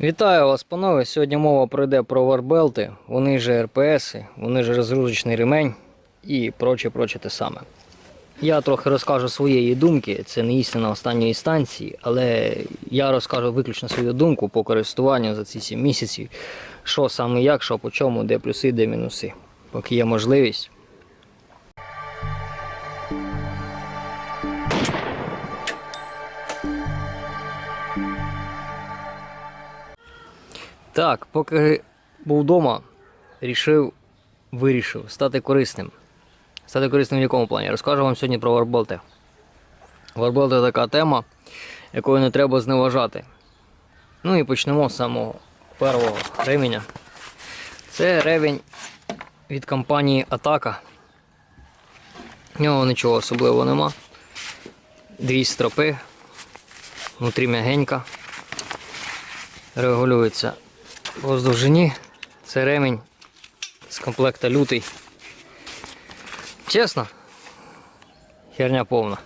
Вітаю вас, панове. Сьогодні мова пройде про варбелти, вони ж РПС, вони ж розгрузочний ремень і проче, проче те саме. Я трохи розкажу своєї думки, це не істина останньої станції, але я розкажу виключно свою думку по користуванню за ці 7 місяців, що саме як, що по чому, де плюси, де мінуси. Поки є можливість. Так, поки був вдома, рішив, вирішив стати корисним. Стати корисним в якому плані? Розкажу вам сьогодні про варболти. Варболти така тема, якою не треба зневажати. Ну і почнемо з самого першого ременя. Це ревень від компанії Атака. В нього нічого особливого нема. Дві стропи, внутрі м'ягенька. Регулюється довжині. Це ремінь з комплекта лютий. Чесно, херня повна.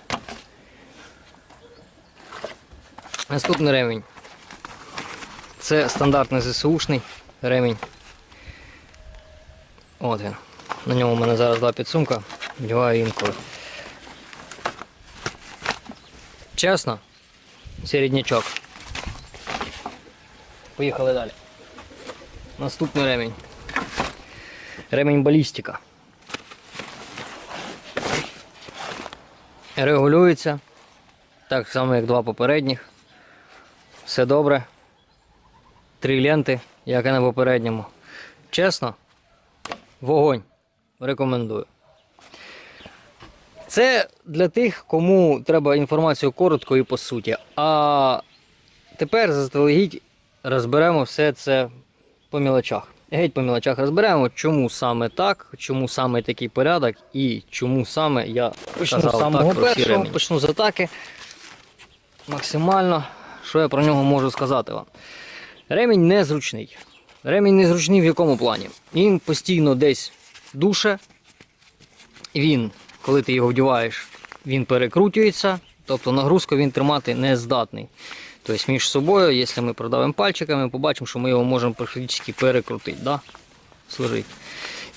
Наступний ремінь. Це стандартний ЗСУшний ремінь. От він. На ньому в мене зараз два підсумка. Вдягаю інколи. Чесно, середнячок. Поїхали далі. Наступний ремінь. Ремінь балістика. Регулюється. Так само, як два попередніх. Все добре. Три ленти, як і на попередньому. Чесно, вогонь. Рекомендую. Це для тих, кому треба інформацію коротко і по суті. А тепер заздалегідь розберемо все це по мілочах. Геть по мілочах розберемо, чому саме так, чому саме такий порядок і чому саме я почну з самого так першого, почну з атаки. Максимально, що я про нього можу сказати вам. Ремінь незручний. Ремінь незручний в якому плані? Він постійно десь душе. Він, коли ти його вдіваєш, він перекрутюється, тобто нагрузку він тримати не здатний. Тобто між собою, якщо ми продавимо пальчиками, побачимо, що ми його можемо практично перекрутити. Да? Служить.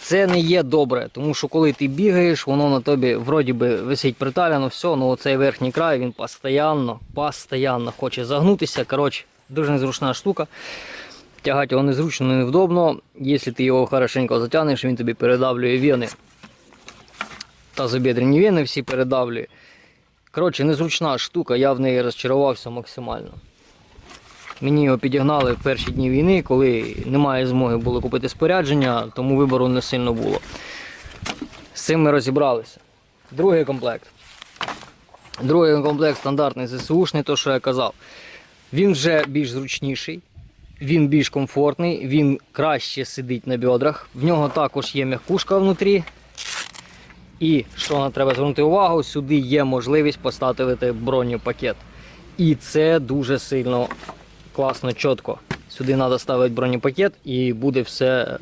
Це не є добре, тому що коли ти бігаєш, воно на тобі вроді би висить приталяно, все, ну оцей верхній край він постійно, постійно хоче загнутися. Коротше, дуже незручна штука. Тягати його незручно, невдобно. Якщо ти його хорошенько затягнеш, він тобі передавлює вени. Тазобідрені вени всі передавлює. Коротше, незручна штука, я в неї розчарувався максимально. Мені його підігнали в перші дні війни, коли немає змоги було купити спорядження, тому вибору не сильно було. З цим ми розібралися. Другий комплект. Другий комплект стандартний ЗСУшний, то що я казав. Він вже більш зручніший, він більш комфортний, він краще сидить на бедрах. В нього також є м'якушка внутрі. І що нам треба звернути увагу, сюди є можливість поставити бронепакет. І це дуже сильно класно, чітко. Сюди треба ставити бронепакет і буде все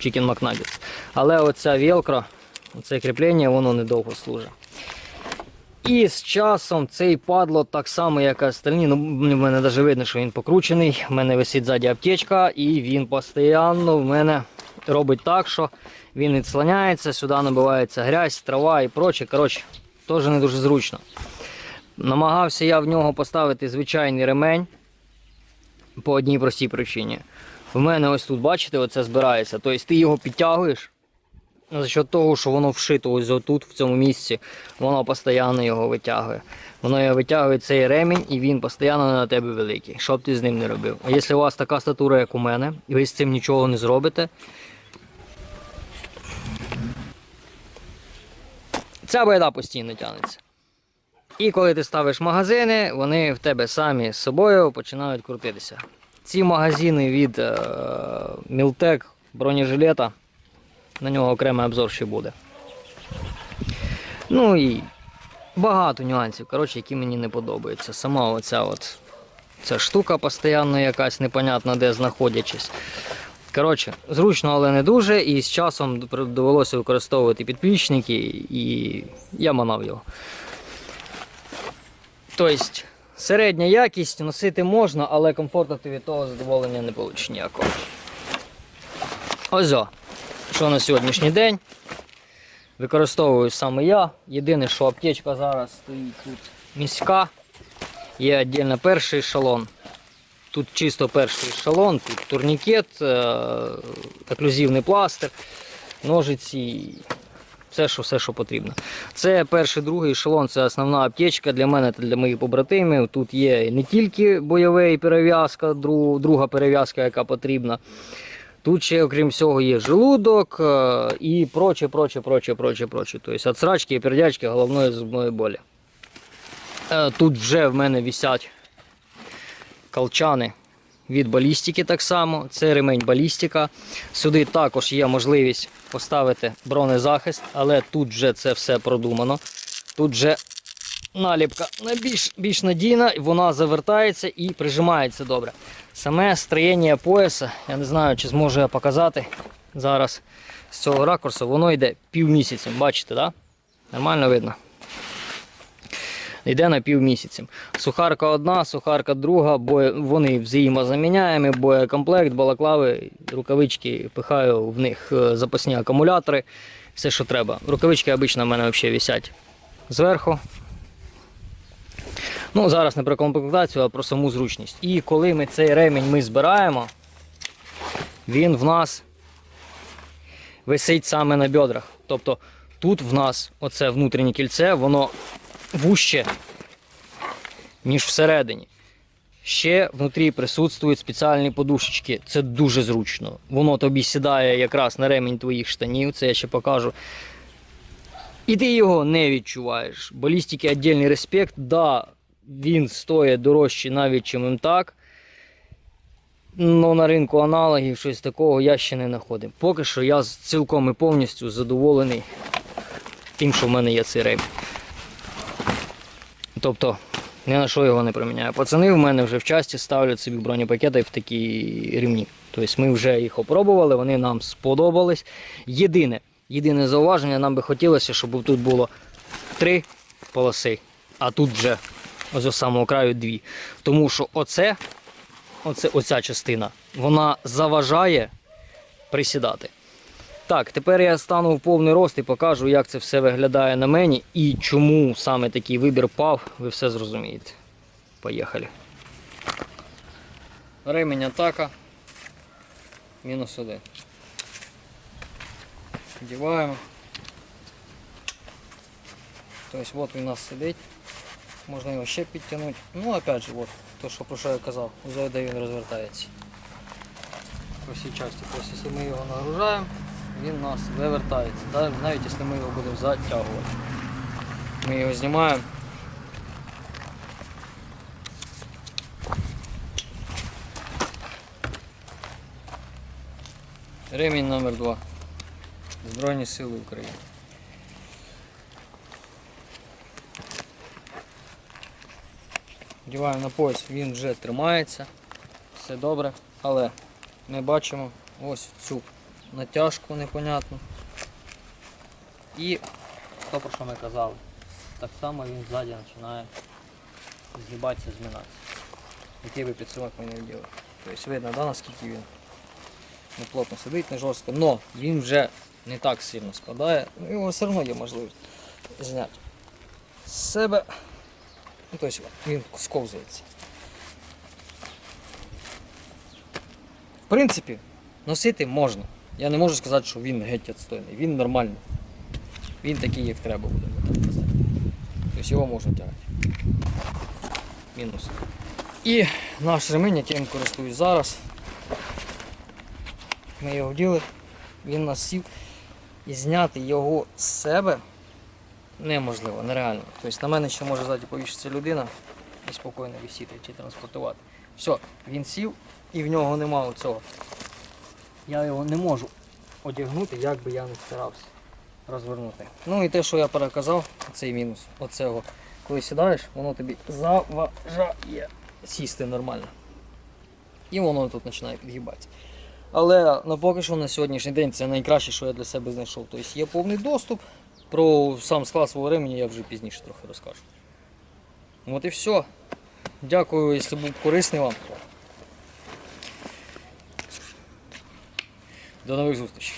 Chicken McNuggets. Але оця велкро, оце кріплення, воно недовго служить. І з часом цей падло так само, як і остальні. Ну, в мене навіть видно, що він покручений. В мене висить ззаді аптечка, і він постійно в мене робить так, що він відслоняється, сюди набивається грязь, трава і проче. Коротше, теж не дуже зручно. Намагався я в нього поставити звичайний ремень по одній простій причині. В мене ось тут, бачите, оце збирається. Тобто ти його підтягуєш. За счет того, що воно вшито ось тут, в цьому місці, воно постійно його витягує. Воно витягує цей ремінь і він постійно на тебе великий, що б ти з ним не робив. А якщо у вас така статура, як у мене, і ви з цим нічого не зробите, ця байда постійно тягнеться. І коли ти ставиш магазини, вони в тебе самі з собою починають крутитися. Ці магазини від Miltec бронежилета, на нього окремий обзор ще буде. Ну і багато нюансів, коротше, які мені не подобаються. Сама оця от ця штука постійно якась непонятна де знаходячись. Коротше, зручно, але не дуже. І з часом довелося використовувати підплічники, і я манав його. Тобто, Середня якість, носити можна, але комфортно ти від того задоволення не получиш ніякого. Ось о, що на сьогоднішній день. Використовую саме я. Єдине, що аптечка зараз стоїть тут міська. Є віддільно перший ешелон. Тут чисто перший ешелон, тут турнікет, е, оклюзивний пластир, ножиці, все, що, все, що потрібно. Це перший, другий ешелон, це основна аптечка для мене та для моїх побратимів. Тут є не тільки бойовий перев'язка, друга перев'язка, яка потрібна. Тут ще, окрім всього, є желудок е, і проче, проче, проче, проче, проче. Тобто срачки і пердячки головної зубної болі. Е, Тут вже в мене висять колчани від балістики так само. Це ремень балістика. Сюди також є можливість поставити бронезахист, але тут вже це все продумано. Тут вже наліпка більш, більш надійна, вона завертається і прижимається добре. Саме строєння пояса, я не знаю, чи зможу я показати зараз з цього ракурсу, воно йде півмісяцем. Бачите? Да? Нормально видно. Йде на півмісяцем. Сухарка одна, сухарка друга, бо вони взаємозаміняємі, боєкомплект, балаклави, рукавички пихаю в них е, запасні акумулятори, все, що треба. Рукавички обично в мене взагалі висять зверху. Ну, зараз не про комплектацію, а про саму зручність. І коли ми цей ремінь ми збираємо, він в нас висить саме на бедрах. Тобто тут в нас оце внутрішнє кільце, воно вуще, ніж всередині. Ще внутрі присутствують спеціальні подушечки. Це дуже зручно. Воно тобі сідає якраз на ремінь твоїх штанів, це я ще покажу. І ти його не відчуваєш. Балістики віддільний респект. Да, він стоїть дорожче навіть, чим МТАК. Ну, на ринку аналогів щось такого я ще не знаходив. Поки що я цілком і повністю задоволений тим, що в мене є цей ремінь. Тобто, ні на що його не приміняю. Пацани в мене вже в часті ставлять собі бронепакети в такі рівні. Тобто ми вже їх опробували, вони нам сподобались. Єдине, єдине зауваження, нам би хотілося, щоб тут було три полоси, а тут вже з самого краю дві. Тому що оце, оце, оця частина, вона заважає присідати. Так, тепер я стану в повний рост і покажу, як це все виглядає на мені і чому саме такий вибір пав, ви все зрозумієте. Поїхали. Ремень атака. Мінус один. Вдіваємо. Тобто от він у нас сидить. Можна його ще підтягнути. Ну опять же, от, то, що про що я казав, узой, де він розвертається. По всій часті. Якщо ми його нагружаємо, він нас вивертається. Навіть якщо ми його будемо затягувати. Ми його знімаємо. Ремінь номер 2 Збройні Сили України. Вдіваємо на пояс, він вже тримається, все добре, але ми бачимо ось цю натяжку непонятну. І то, про що ми казали, так само він ззаді починає згибатися, зминатися. Який би підсумок ми не. Тобто видно, да, наскільки він не плотно сидить, не жорстко, але він вже не так сильно спадає, ну, його все одно є можливість зняти з себе. Ну, тобто він сковзується. В принципі, носити можна. Я не можу сказати, що він геть відстойний. Він нормальний. Він такий, як треба буде. Тобто його можна тягати. Мінус. І наш ремень, яким користуюсь зараз. Ми його вділи, він нас сів. І зняти його з себе неможливо, нереально. Тобто на мене ще може ззаді повішитися людина і спокійно висіти чи транспортувати. Все, він сів і в нього немає цього. Я його не можу одягнути, як би я не старався розвернути. Ну і те, що я переказав, цей мінус оцього. Коли сідаєш, воно тобі заважає сісти нормально. І воно тут починає підгибатися. Але ну, поки що на сьогоднішній день це найкраще, що я для себе знайшов. Тобто є повний доступ. Про сам склад свого ремені я вже пізніше трохи розкажу. От і все. Дякую, якщо був корисний вам. До нових зустрічей.